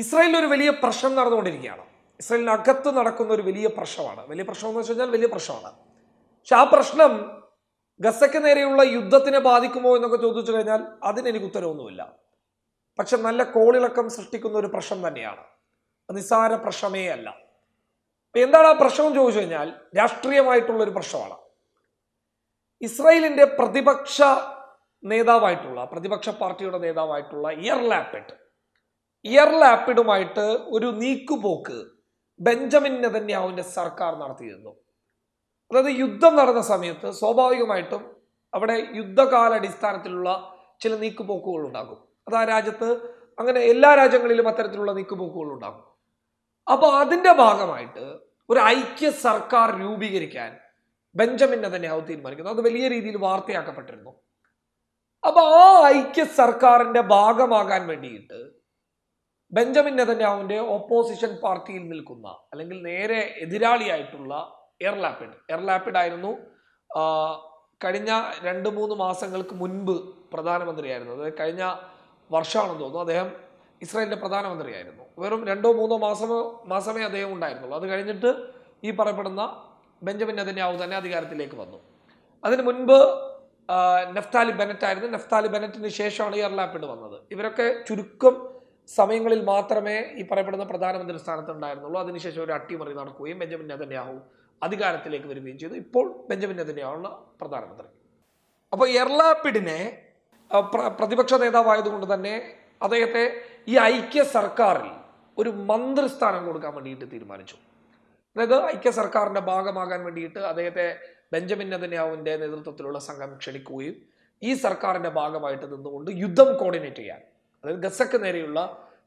ഇസ്രായേലിൽ ഒരു വലിയ പ്രശ്നം നടന്നുകൊണ്ടിരിക്കുകയാണ്. ഇസ്രായേലിനകത്ത് നടക്കുന്ന ഒരു വലിയ പ്രശ്നമാണ്. വലിയ പ്രശ്നം എന്ന് വെച്ച് കഴിഞ്ഞാൽ വലിയ പ്രശ്നമാണ്. പക്ഷെ ആ പ്രശ്നം ഗസയ്ക്ക് നേരെയുള്ള യുദ്ധത്തിനെ ബാധിക്കുമോ എന്നൊക്കെ ചോദിച്ചു കഴിഞ്ഞാൽ അതിനെനിക്ക് ഉത്തരവൊന്നുമില്ല. പക്ഷെ നല്ല കോളിളക്കം സൃഷ്ടിക്കുന്ന ഒരു പ്രശ്നം തന്നെയാണ്. നിസ്സാര പ്രശ്നമേ അല്ല. അപ്പം എന്താണ് ആ പ്രശ്നം ചോദിച്ചു കഴിഞ്ഞാൽ രാഷ്ട്രീയമായിട്ടുള്ള ഒരു പ്രശ്നമാണ്. ഇസ്രായേലിന്റെ പ്രതിപക്ഷ നേതാവായിട്ടുള്ള പ്രതിപക്ഷ പാർട്ടിയുടെ നേതാവായിട്ടുള്ള ഇയർ ലാപ്പിഡ് ഇയർ ലാപ്പിഡുമായിട്ട് ഒരു നീക്കുപോക്ക് ബെഞ്ചമിൻ നെതന്യാവിന്റെ സർക്കാർ നടത്തിയിരുന്നു. അതായത് യുദ്ധം നടന്ന സമയത്ത് സ്വാഭാവികമായിട്ടും അവിടെ യുദ്ധകാലടിസ്ഥാനത്തിലുള്ള ചില നീക്കുപോക്കുകൾ ഉണ്ടാകും. അത് ആ രാജ്യത്ത് അങ്ങനെ എല്ലാ രാജ്യങ്ങളിലും അത്തരത്തിലുള്ള നീക്കുപോക്കുകൾ ഉണ്ടാകും. അപ്പോൾ അതിന്റെ ഭാഗമായിട്ട് ഒരു ഐക്യ സർക്കാർ രൂപീകരിക്കാൻ ബെഞ്ചമിൻ നെതന്യാവ് തീരുമാനിക്കുന്നു. അത് വലിയ രീതിയിൽ വാർത്തയാക്കപ്പെട്ടിരുന്നു. അപ്പോൾ ആ ഐക്യ സർക്കാരിന്റെ ഭാഗമാകാൻ വേണ്ടിയിട്ട് ബെഞ്ചമിൻ നെതന്യാവിന്റെ ഓപ്പോസിഷൻ പാർട്ടിയിൽ നിൽക്കുന്ന അല്ലെങ്കിൽ നേരെ എതിരാളിയായിട്ടുള്ള എയർലാപ്പിഡ് എയർലാപ്പിഡ് ആയിരുന്നു കഴിഞ്ഞ രണ്ട് മൂന്ന് മാസങ്ങൾക്ക് മുൻപ് പ്രധാനമന്ത്രിയായിരുന്നു. അതായത് കഴിഞ്ഞ വർഷമാണെന്ന് തോന്നുന്നു അദ്ദേഹം ഇസ്രായേലിന്റെ പ്രധാനമന്ത്രിയായിരുന്നു. വെറും രണ്ടോ മൂന്നോ മാസമോ മാസമേ അദ്ദേഹം ഉണ്ടായിരുന്നുള്ളൂ. അത് കഴിഞ്ഞിട്ട് ഈ പറയപ്പെടുന്ന ബെഞ്ചമിൻ നെതന്യാഹു തന്നെ അധികാരത്തിലേക്ക് വന്നു. അതിന് മുൻപ് നെഫ്താലി ബെനറ്റ് ആയിരുന്നു നഫ്താലി ബെനറ്റിന് ശേഷമാണ് ഈ എർലാപ്പിഡ് വന്നത്. ഇവരൊക്കെ ചുരുക്കം സമയങ്ങളിൽ മാത്രമേ ഈ പറയപ്പെടുന്ന പ്രധാനമന്ത്രി സ്ഥാനത്ത് ഉണ്ടായിരുന്നുള്ളൂ അതിനുശേഷം ഒരു അട്ടിമറി നടക്കുകയും ബെഞ്ചമിൻ നെതന്യാഹു അധികാരത്തിലേക്ക് വരികയും ചെയ്തു. ഇപ്പോൾ ബെഞ്ചമിൻ നെതന്യാഹുള്ള പ്രധാനമന്ത്രി. അപ്പോൾ എർലാപിഡിനെ പ്ര- പ്രതിപക്ഷ നേതാവായതുകൊണ്ട് തന്നെ അദ്ദേഹത്തെ ഈ ഐക്യ സർക്കാരിൽ ഒരു മന്ത്രിസ്ഥാനം കൊടുക്കാൻ വേണ്ടിയിട്ട് തീരുമാനിച്ചു. അതായത് ഐക്യ സർക്കാരിന്റെ ഭാഗമാകാൻ വേണ്ടിയിട്ട് അദ്ദേഹത്തെ ബെഞ്ചമിൻ നെതന്യാഹുവിന്റെ നേതൃത്വത്തിലുള്ള സംഘം ക്ഷണിക്കുകയും ഈ സർക്കാരിന്റെ ഭാഗമായിട്ട് നിന്നുകൊണ്ട് യുദ്ധം കോർഡിനേറ്റ് ചെയ്യാൻ അതായത് ഗസക്ക് നേരെയുള്ള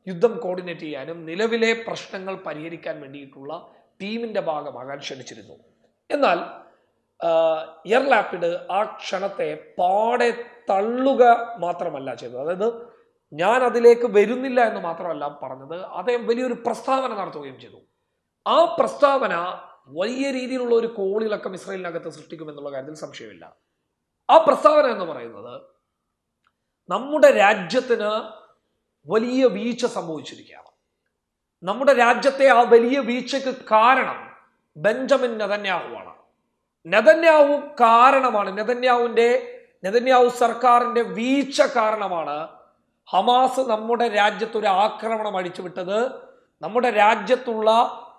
യുദ്ധം കോർഡിനേറ്റ് ചെയ്യാനും നിലവിലെ പ്രശ്നങ്ങൾ പരിഹരിക്കാൻ വേണ്ടിയിട്ടുള്ള ടീമിന്റെ ഭാഗമാകാൻ ക്ഷണിച്ചിരുന്നു എന്നാൽ എയർലാപ്പിഡ് ആ ക്ഷണത്തെ പാടെ തള്ളുക മാത്രമല്ല ചെയ്തത്. അതായത് ഞാൻ അതിലേക്ക് വരുന്നില്ല എന്ന് മാത്രമല്ല പറഞ്ഞത് അദ്ദേഹം വലിയൊരു പ്രസ്താവന നടത്തുകയും ചെയ്തു. ആ പ്രസ്താവന വലിയ രീതിയിലുള്ള ഒരു കോളിളക്കം ഇസ്രയേലിനകത്ത് സൃഷ്ടിക്കുമെന്നുള്ള കാര്യത്തിൽ സംശയമില്ല. ആ പ്രസ്താവന എന്ന് പറയുന്നത് നമ്മുടെ രാജ്യത്തിന് വലിയ വീഴ്ച സംഭവിച്ചിരിക്കുകയാണ്. നമ്മുടെ രാജ്യത്തെ ആ വലിയ വീഴ്ചയ്ക്ക് കാരണം ബെഞ്ചമിൻ നെതന്യാഹുവാണ്. നെതന്യാഹു കാരണമാണ് നെതന്യാഹുവിന്റെ നെതന്യാഹു സർക്കാരിന്റെ വീഴ്ച കാരണമാണ് ഹമാസ് നമ്മുടെ രാജ്യത്ത് ഒരു ആക്രമണം അഴിച്ചുവിട്ടത് നമ്മുടെ രാജ്യത്തുള്ള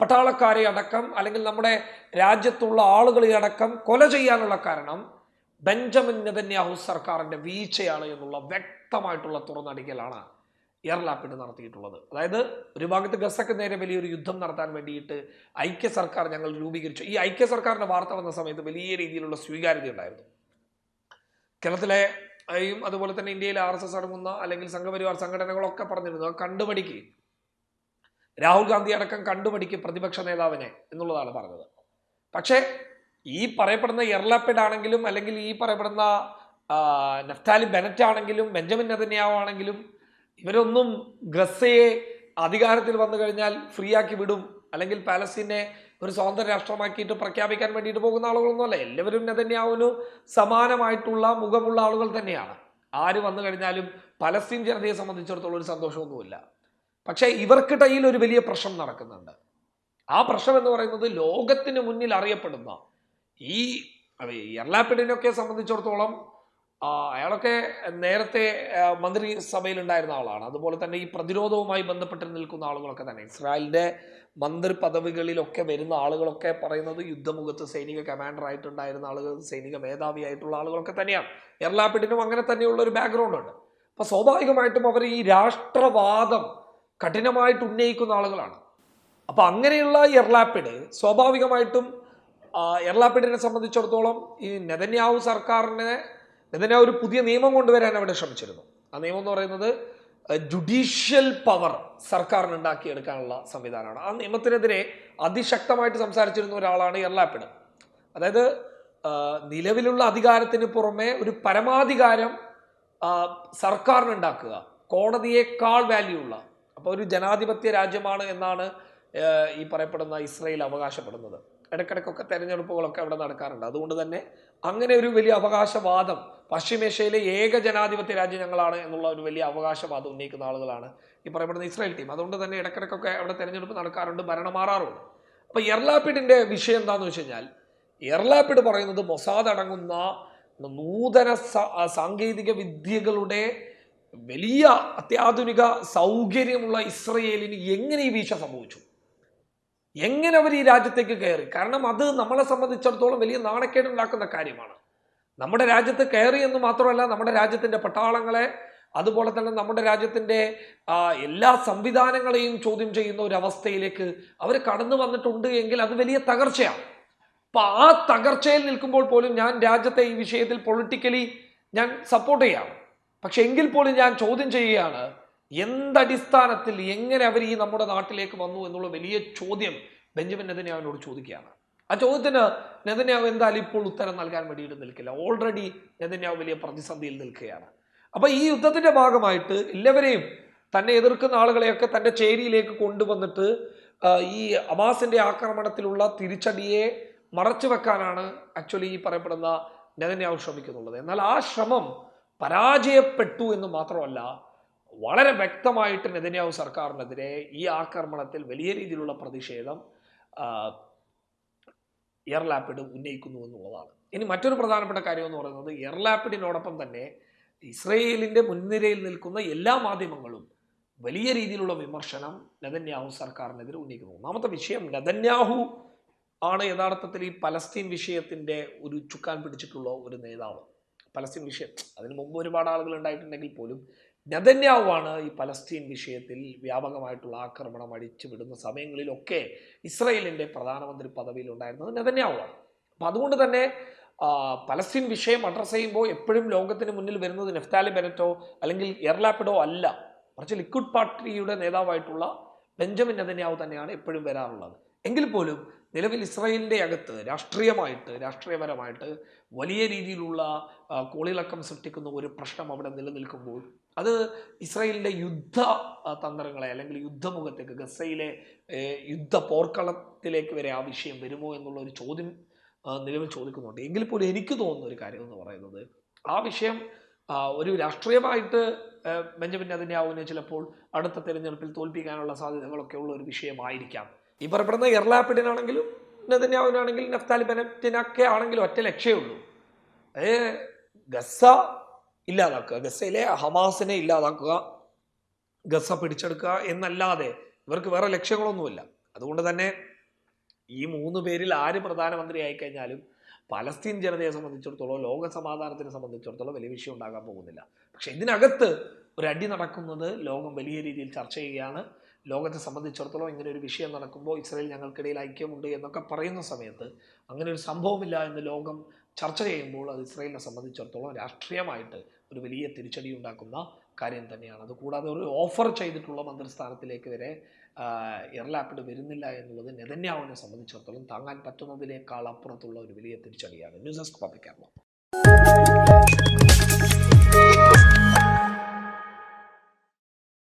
പട്ടാളക്കാരെ അടക്കം അല്ലെങ്കിൽ നമ്മുടെ രാജ്യത്തുള്ള ആളുകളെ അടക്കം കൊല ചെയ്യാനുള്ള കാരണം ബെഞ്ചമിൻ നെതന്യാഹു സർക്കാരിന്റെ വീഴ്ചയാണ് എന്നുള്ള വ്യക്തമായിട്ടുള്ള തുറന്നടിക്കലാണ്. എയർലാപ്പിഡ് നടത്തിയിട്ടുള്ളത്. അതായത് ഒരു ഭാഗത്ത് ഗസക്ക് നേരെ വലിയൊരു യുദ്ധം നടത്താൻ വേണ്ടിയിട്ട് ഐക്യ സർക്കാർ ഞങ്ങൾ രൂപീകരിച്ചു. ഈ ഐക്യ സർക്കാരിന്റെ വാർത്ത വന്ന സമയത്ത് വലിയ രീതിയിലുള്ള സ്വീകാര്യത ഉണ്ടായിരുന്നു. കേരളത്തിലെ യും അതുപോലെ തന്നെ ഇന്ത്യയിലെ ആർ എസ് എസ് അടങ്ങുന്ന അല്ലെങ്കിൽ സംഘപരിവാർ സംഘടനകളൊക്കെ പറഞ്ഞിരുന്നു. കണ്ടുപടിക്ക്. രാഹുൽ ഗാന്ധി അടക്കം കണ്ടുപടിക്ക് പ്രതിപക്ഷ നേതാവിനെ എന്നുള്ളതാണ് പറഞ്ഞത്. പക്ഷേ ഈ പറയപ്പെടുന്ന എർലാപ്പിഡ് ആണെങ്കിലും അല്ലെങ്കിൽ ഈ പറയപ്പെടുന്ന നഫ്താലി ബെനറ്റ് ആണെങ്കിലും ബെഞ്ചമിൻ നെതന്യാഹു ആണെങ്കിലും ഇവരൊന്നും ഗസയെ അധികാരത്തിൽ വന്നു കഴിഞ്ഞാൽ ഫ്രീ ആക്കി വിടും. അല്ലെങ്കിൽ പാലസ്തീനെ ഒരു സ്വതന്ത്ര രാഷ്ട്രമാക്കിയിട്ട് പ്രഖ്യാപിക്കാൻ വേണ്ടിയിട്ട് പോകുന്ന ആളുകളൊന്നുമല്ല. എല്ലാവരും നെതന്യാവിനു സമാനമായിട്ടുള്ള മുഖമുള്ള ആളുകൾ തന്നെയാണ്. ആര് വന്നു കഴിഞ്ഞാലും പലസ്തീൻ ജനതയെ സംബന്ധിച്ചിടത്തോളം ഒരു സന്തോഷമൊന്നുമില്ല. പക്ഷേ ഇവർക്കിടയിൽ ഒരു വലിയ പ്രശ്നം നടക്കുന്നുണ്ട്. ആ പ്രശ്നം എന്ന് പറയുന്നത് ലോകത്തിന് മുന്നിൽ അറിയപ്പെടുന്ന ഈ എർലാപ്പിഡിനൊക്കെ സംബന്ധിച്ചിടത്തോളം അയാളൊക്കെ നേരത്തെ മന്ത്രിസഭയിൽ ഉണ്ടായിരുന്ന ആളാണ്. അതുപോലെ തന്നെ ഈ പ്രതിരോധവുമായി ബന്ധപ്പെട്ട് നിൽക്കുന്ന ആളുകളൊക്കെ തന്നെ. ഇസ്രായേലിന്റെ മന്ത്രി പദവികളിലൊക്കെ വരുന്ന ആളുകളൊക്കെ പറയുന്നത് യുദ്ധമുഖത്ത് സൈനിക കമാൻഡർ ആയിട്ടുണ്ടായിരുന്ന ആളുകൾ സൈനിക മേധാവി ആയിട്ടുള്ള ആളുകളൊക്കെ തന്നെയാണ്. എർലാപ്പിഡിനും അങ്ങനെ തന്നെയുള്ള ഒരു ബാക്ക്ഗ്രൗണ്ട് ഉണ്ട്. അപ്പൊ സ്വാഭാവികമായിട്ടും അവർ ഈ രാഷ്ട്രവാദം കഠിനമായിട്ട് ഉന്നയിക്കുന്ന ആളുകളാണ്. അപ്പൊ അങ്ങനെയുള്ള എർലാപ്പിഡ് സ്വാഭാവികമായിട്ടും എർലാപ്പിഡിനെ സംബന്ധിച്ചിടത്തോളം ഈ നെതന്യാവു സർക്കാരിനെ നെതന്യാഹു ഒരു പുതിയ നിയമം കൊണ്ടുവരാൻ അവിടെ ശ്രമിച്ചിരുന്നു. ആ നിയമം എന്ന് പറയുന്നത് ജുഡീഷ്യൽ പവർ സർക്കാരിന് ഉണ്ടാക്കിയെടുക്കാനുള്ള സംവിധാനമാണ്. ആ നിയമത്തിനെതിരെ അതിശക്തമായിട്ട് സംസാരിച്ചിരുന്ന ഒരാളാണ് എർലാപ്പിഡ്. അതായത് നിലവിലുള്ള അധികാരത്തിന് പുറമെ ഒരു പരമാധികാരം സർക്കാരിനുണ്ടാക്കുക കോടതിയേക്കാൾ വാല്യൂ ഉള്ള അപ്പോൾ ഒരു ജനാധിപത്യ രാജ്യമാണ് എന്നാണ് ഈ പറയപ്പെടുന്ന ഇസ്രയേൽ അവകാശപ്പെടുന്നത്. ഇടയ്ക്കിടയ്ക്കൊക്കെ തെരഞ്ഞെടുപ്പുകളൊക്കെ അവിടെ നടക്കാറുണ്ട്. അതുകൊണ്ട് തന്നെ അങ്ങനെ ഒരു വലിയ അവകാശവാദം പശ്ചിമേഷ്യയിലെ ഏക ജനാധിപത്യ രാജ്യം ഞങ്ങളാണ് എന്നുള്ള ഒരു വലിയ അവകാശവാദം ഉന്നയിക്കുന്ന ആളുകളാണ് ഈ പറയപ്പെടുന്ന ഇസ്രായേൽ ടീം. അതുകൊണ്ട് തന്നെ ഇടക്കിടക്കൊക്കെ അവിടെ തെരഞ്ഞെടുപ്പ് നടക്കാറുണ്ട് ഭരണം മാറാറുണ്ട് അപ്പൊ എർലാപ്പിഡിന്റെ വിഷയം എന്താണെന്ന് വെച്ച് കഴിഞ്ഞാൽ എർലാപ്പിഡ് പറയുന്നത് മൊസാദ് അടങ്ങുന്ന നൂതന സാങ്കേതിക വിദ്യകളുടെ വലിയ അത്യാധുനിക സൗകര്യമുള്ള ഇസ്രയേലിന് എങ്ങനെ ഈ വീഴ്ച സംഭവിച്ചു? എങ്ങനെ അവർ ഈ രാജ്യത്തേക്ക് കയറി? കാരണം അത് നമ്മളെ സംബന്ധിച്ചിടത്തോളം വലിയ നാണക്കേടുണ്ടാക്കുന്ന കാര്യമാണ്. നമ്മുടെ രാജ്യത്ത് കയറി എന്ന് മാത്രമല്ല നമ്മുടെ രാജ്യത്തിന്റെ പട്ടാളങ്ങളെ അതുപോലെ തന്നെ നമ്മുടെ രാജ്യത്തിന്റെ എല്ലാ സംവിധാനങ്ങളെയും ചോദ്യം ചെയ്യുന്ന ഒരു അവസ്ഥയിലേക്ക് അവർ കടന്നു വന്നിട്ടുണ്ട് എങ്കിൽ അത് വലിയ തകർച്ചയാണ്. അപ്പൊ ആ തകർച്ചയിൽ നിൽക്കുമ്പോൾ പോലും ഞാൻ രാജ്യത്തെ ഈ വിഷയത്തിൽ പൊളിറ്റിക്കലി ഞാൻ സപ്പോർട്ട് ചെയ്യാം പക്ഷെ എങ്കിൽ പോലും ഞാൻ ചോദ്യം ചെയ്യുകയാണ് എന്തടിസ്ഥാനത്തിൽ എങ്ങനെ അവർ ഈ നമ്മുടെ നാട്ടിലേക്ക് വന്നു എന്നുള്ള വലിയ ചോദ്യം ബെഞ്ചമിൻ നെതന്യാവിനോട് ചോദിക്കുകയാണ്. ആ ചോദ്യത്തിന് നെതന്യാവ് എന്തായാലും ഇപ്പോൾ ഉത്തരം നൽകാൻ വേണ്ടിയിട്ട് നിൽക്കില്ല. ഓൾറെഡി നെതന്യാവ് വലിയ പ്രതിസന്ധിയിൽ നിൽക്കുകയാണ്. അപ്പൊ ഈ യുദ്ധത്തിന്റെ ഭാഗമായിട്ട് എല്ലാവരെയും തന്നെ എതിർക്കുന്ന ആളുകളെയൊക്കെ തന്റെ ചേരിയിലേക്ക് കൊണ്ടുവന്നിട്ട് ഈ അമാസിന്റെ ആക്രമണത്തിലുള്ള തിരിച്ചടിയെ മറച്ചു വെക്കാനാണ് ആക്ച്വലി ഈ പറയപ്പെടുന്ന നെതന്യാവ് ശ്രമിക്കുന്നുള്ളത്. എന്നാൽ ആ ശ്രമം പരാജയപ്പെട്ടു എന്ന് മാത്രമല്ല വളരെ വ്യക്തമായിട്ട് നെതന്യാവ് സർക്കാരിനെതിരെ ഈ ആക്രമണത്തിൽ വലിയ രീതിയിലുള്ള പ്രതിഷേധം എയർലാപ്പിഡ് ഉന്നയിക്കുന്നു എന്നുള്ളതാണ്. ഇനി മറ്റൊരു പ്രധാനപ്പെട്ട കാര്യം എന്ന് പറയുന്നത് എയർലാപ്പിഡിനോടൊപ്പം തന്നെ ഇസ്രയേലിന്റെ മുൻനിരയിൽ നിൽക്കുന്ന എല്ലാ മാധ്യമങ്ങളും വലിയ രീതിയിലുള്ള വിമർശനം നെതന്യാഹു സർക്കാരിനെതിരെ ഉന്നയിക്കുന്നു. ഒന്നാമത്തെ വിഷയം നെതന്യാഹു ആണ് യഥാർത്ഥത്തിൽ ഈ പലസ്തീൻ വിഷയത്തിന്റെ ഒരു ചുക്കാൻ പിടിച്ചിട്ടുള്ള ഒരു നേതാവ്. പലസ്തീൻ വിഷയം. അതിന് മുമ്പ് ഒരുപാട് ആളുകൾ ഉണ്ടായിട്ടുണ്ടെങ്കിൽ പോലും നെതന്യാവുമാണ് ഈ പലസ്തീൻ വിഷയത്തിൽ വ്യാപകമായിട്ടുള്ള ആക്രമണം അടിച്ചു വിടുന്ന സമയങ്ങളിലൊക്കെ ഇസ്രയേലിന്റെ പ്രധാനമന്ത്രി പദവിയിൽ ഉണ്ടായിരുന്നത് നെതന്യാവുമാണ് അപ്പം അതുകൊണ്ട് തന്നെ പലസ്തീൻ വിഷയം അഡ്രസ്സ് ചെയ്യുമ്പോൾ എപ്പോഴും ലോകത്തിന് മുന്നിൽ വരുന്നത് നെഫ്താലി ബെനറ്റോ അല്ലെങ്കിൽ എർലാപ്പിഡോ അല്ല. മറിച്ച് ലിക്വിഡ് പാർട്ടിയുടെ നേതാവായിട്ടുള്ള ബെഞ്ചമിൻ നെതന്യാവ് തന്നെയാണ് എപ്പോഴും വരാറുള്ളത്. എങ്കിൽ പോലും നിലവിൽ ഇസ്രയേലിന്റെ അകത്ത് രാഷ്ട്രീയമായിട്ട് രാഷ്ട്രീയപരമായിട്ട് വലിയ രീതിയിലുള്ള കോളിളക്കം സൃഷ്ടിക്കുന്ന ഒരു പ്രശ്നം അവിടെ നിലനിൽക്കുമ്പോൾ അത് ഇസ്രയേലിന്റെ യുദ്ധ തന്ത്രങ്ങളെ അല്ലെങ്കിൽ യുദ്ധമുഖത്തേക്ക് ഗസയിലെ യുദ്ധ പോർക്കളത്തിലേക്ക് വരെ ആ വിഷയം വരുമോ എന്നുള്ള ഒരു ചോദ്യം നിലവിൽ ചോദിക്കുന്നുണ്ട്. എങ്കിൽ പോലും എനിക്ക് തോന്നുന്ന ഒരു കാര്യം എന്ന് പറയുന്നത് ആ വിഷയം ഒരു രാഷ്ട്രീയമായിട്ട് ബെഞ്ചമിൻ അതിനെ ആവുന്ന ചിലപ്പോൾ അടുത്ത തിരഞ്ഞെടുപ്പിൽ തോൽപ്പിക്കാനുള്ള സാധ്യതകളൊക്കെ ഉള്ള ഒരു വിഷയമായിരിക്കാം. ഈ പറയപ്പെടുന്ന എർലാപ്പിഡിനാണെങ്കിലും നെതന്യാവിനാണെങ്കിലും നഫ്താലി ബെനറ്റിനൊക്കെ ആണെങ്കിലും ഒറ്റ ലക്ഷ്യമേ അത് ഗസ ഇല്ലാതാക്കുക ഗസയിലെ ഹമാസിനെ ഇല്ലാതാക്കുക ഗസ പിടിച്ചെടുക്കുക എന്നല്ലാതെ ഇവർക്ക് വേറെ ലക്ഷ്യങ്ങളൊന്നുമില്ല. അതുകൊണ്ട് തന്നെ ഈ മൂന്ന് പേരിൽ ആര് പ്രധാനമന്ത്രി ആയിക്കഴിഞ്ഞാലും പലസ്തീൻ ജനതയെ സംബന്ധിച്ചിടത്തോളം ലോക സമാധാനത്തിനെ സംബന്ധിച്ചിടത്തോളം വലിയ വിഷയം ഉണ്ടാകാൻ പോകുന്നില്ല. പക്ഷെ ഇതിനകത്ത് ഒരു അടി നടക്കുന്നത് ലോകം വലിയ രീതിയിൽ ചർച്ച ചെയ്യുകയാണ്. ലോകത്തെ സംബന്ധിച്ചിടത്തോളം ഇങ്ങനെ ഒരു വിഷയം നടക്കുമ്പോൾ ഇസ്രയേൽ ഞങ്ങൾക്കിടയിൽ ഐക്യമുണ്ട് എന്നൊക്കെ പറയുന്ന സമയത്ത് അങ്ങനെ ഒരു സംഭവമില്ല എന്ന് ലോകം ചർച്ച ചെയ്യുമ്പോൾ അത് ഇസ്രയേലിനെ സംബന്ധിച്ചിടത്തോളം രാഷ്ട്രീയമായിട്ട് ഒരു വലിയ തിരിച്ചടി ഉണ്ടാക്കുന്ന കാര്യം തന്നെയാണ്. അതുകൂടാതെ ഒരു ഓഫർ ചെയ്തിട്ടുള്ള മന്ത്രിസ്ഥാനത്തിലേക്ക് വരെ ആ, എയർലാപ്പിഡ് വരുന്നില്ല എന്നുള്ളത് നെതന്യാവിനെ സംബന്ധിച്ചിടത്തോളം താങ്ങാൻ പറ്റുന്നതിനേക്കാൾ അപ്പുറത്തുള്ള ഒരു വലിയ തിരിച്ചടിയാണ്. News desk public Keralam.